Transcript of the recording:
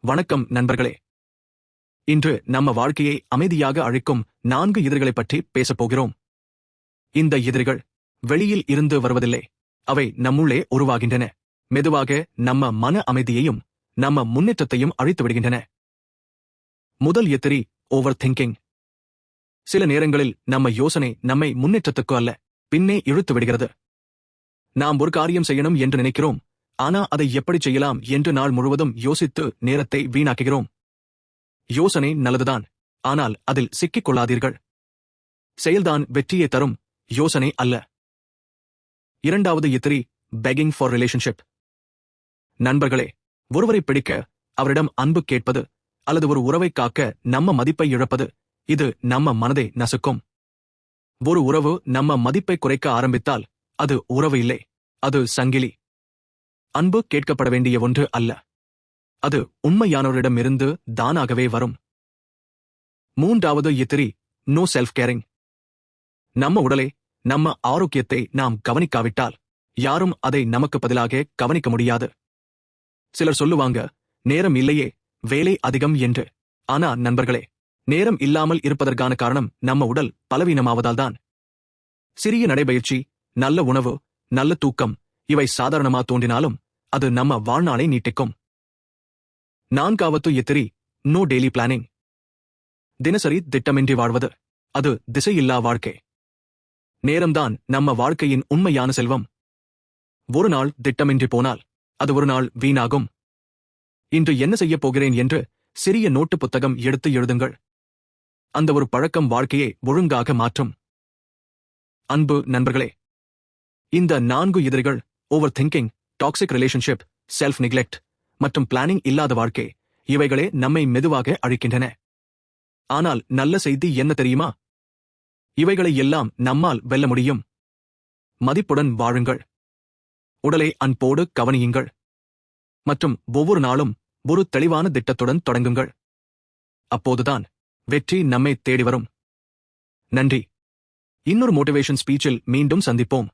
வணக்கம் நண்பர்களே. இன்று நம்ம வாழ்க்கையை அமைதியாக அழிக்கும் நான்கு எதிரிகளைப் பற்றி பேசப் போகிறோம். இந்த எதிரிகள் வெளியில் இருந்து வருவதில்லை. அவை நம்முள்ளே உருவாகின்றன. மெதுவாக நம்ம மன அமைதியையும் நம்ம முன்னேற்றத்தையும் அழித்து விடுகின்றன. முதல் எதிரி ஓவர் திங்கிங் சில நேரங்களில் நம்ம யோசனை நம்மை முன்னேற்றத்துக்கு அல்ல பின்னே இழுத்து விடுகிறது. நாம் ஒரு காரியம் செய்யணும் என்று நினைக்கிறோம். ஆனா அதை எப்படி செய்யலாம் என்று நாள் முழுவதும் யோசித்து நேரத்தை வீணாக்குகிறோம். யோசனை நல்லதுதான். ஆனால் அதில் சிக்கிக் கொள்ளாதீர்கள் செயல்தான் வெற்றியை தரும். யோசனை அல்ல. இரண்டாவது இத்திரி பெகிங் ஃபார் ரிலேஷன்ஷிப் நண்பர்களே ஒருவரை பிடிக்க அவரிடம் அன்பு கேட்பது அல்லது ஒரு உறவை காக்க நம்ம மதிப்பை இழப்பது இது நம்ம மனதை நசுக்கும். ஒரு உறவு நம்ம மதிப்பை குறைக்க ஆரம்பித்தால் அது உறவு இல்லை அது சங்கிலி. அன்பு கேட்கப்பட வேண்டிய ஒன்று அல்ல. அது உண்மையானவரிடமிருந்து தானாகவே வரும். மூன்றாவது எத்திரி நோ செல்ஃப் கேரிங் நம்ம உடலை நம்ம ஆரோக்கியத்தை நாம் கவனிக்காவிட்டால் யாரும் அதை நமக்கு பதிலாக கவனிக்க முடியாது. சிலர் சொல்லுவாங்க நேரம் இல்லையே வேலை அதிகம் என்று. ஆனா நண்பர்களே நேரம் இல்லாமல் இருப்பதற்கான காரணம் நம்ம உடல் பலவீனமாவதால்தான் சிறிய நடைபயிற்சி நல்ல உணவு நல்ல தூக்கம் இவை சாதாரணமா தோன்றினாலும் அது நம்ம வாழ்நாளை நீட்டிக்கும். நான்காவத்து எத்திரி நோ டெய்லி பிளானிங் தினசரி திட்டமின்றி வாழ்வது அது திசையில்லா வாழ்க்கை. நேரம்தான் நம்ம வாழ்க்கையின் உண்மையான செல்வம். ஒரு நாள் திட்டமின்றி போனால் அது ஒரு நாள் வீணாகும். இன்று என்ன செய்யப் போகிறேன் என்று சிறிய நோட்டு புத்தகம் எடுத்து எழுதுங்கள். அந்த ஒரு பழக்கம் வாழ்க்கையை ஒழுங்காக மாற்றும். அன்பு நண்பர்களே இந்த நான்கு எதிரிகள் over thinking toxic relationship self neglect மற்றும் பிளானிங் இல்லாத வாழ்க்கை. இவைகளே நம்மை மெதுவாக அழிக்கின்றன. ஆனால் நல்ல செய்தி என்ன தெரியுமா? இவைகளை எல்லாம் நம்மால் வெல்ல முடியும். மதிப்புடன் வாழுங்கள். உடலை அன்போடு கவனியுங்கள். மற்றும் ஒவ்வொரு நாளும் ஒரு தெளிவான திட்டத்துடன் தொடங்குங்கள். அப்போதுதான் வெற்றி நம்மை தேடி வரும். நன்றி. இன்னொரு மோட்டிவேஷன் ஸ்பீச்சில் மீண்டும் சந்திப்போம்.